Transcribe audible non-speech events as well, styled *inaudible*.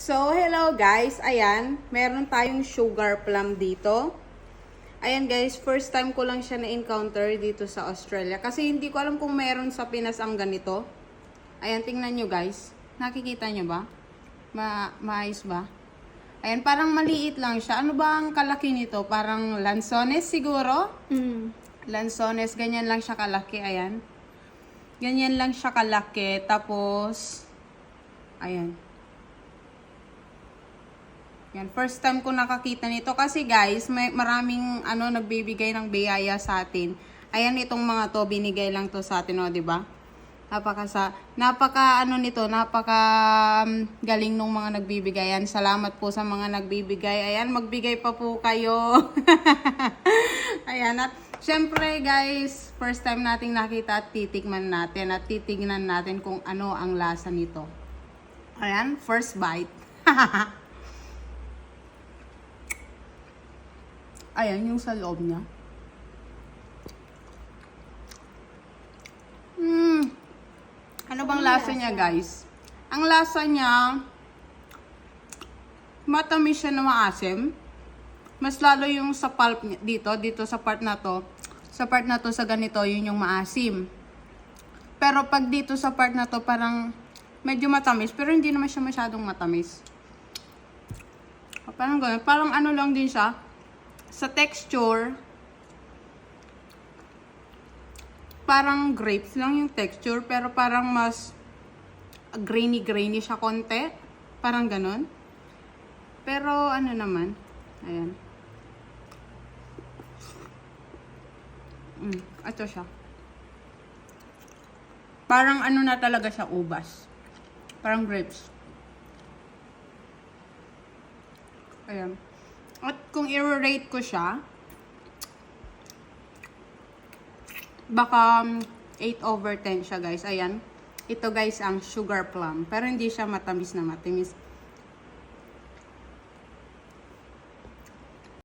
So, hello guys. Ayan, meron tayong sugar plum dito. Ayan guys, first time ko lang siya na-encounter dito sa Australia. Kasi hindi ko alam kung meron sa Pinas ang ganito. Ayan, tingnan nyo guys. Nakikita nyo ba? Ma maayos ba? Ayan, parang maliit lang siya. Ano ba ang kalaki nito? Parang lansones siguro? Mm. Lansones, ganyan lang siya kalaki. Ayan. Ganyan lang siya kalaki. Tapos, ayan. Yan, first time ko nakakita nito kasi guys, may maraming ano nagbibigay ng biyaya sa atin. Ayan itong mga to binigay lang to sa atin, oh, 'di ba? Napaka sa napaka ano nito, napaka um, galing nung mga nagbibigay. Yan, salamat po sa mga nagbibigay. Ayan, magbigay pa po kayo. *laughs* Ayan, at syempre guys, first time nating nakita at titikman natin at titignan natin kung ano ang lasa nito. Ayan, first bite. *laughs* Ayan, yung sa loob niya. Hmm. Ano bang lasa niya, guys? Ang lasa niya, matamis siya na maasim. Mas lalo yung sa pulp dito, dito sa part na to. Sa part na to, sa ganito, yun yung maasim. Pero pag dito sa part na to, parang medyo matamis. Pero hindi naman siya masyadong matamis. Parang ganun. Parang ano lang din siya. Sa texture, parang grapes lang yung texture. Pero parang mas grainy-grainy siya konti. Parang ganun. Pero ano naman. Ayan. Mm, ito siya. Parang ano na talaga siya, ubas. Parang grapes. Ayan. At kung i-rate ko siya, baka um, 8 over 10 siya guys. Ayan. Ito guys ang sugar plum. Pero hindi siya matamis na matamis.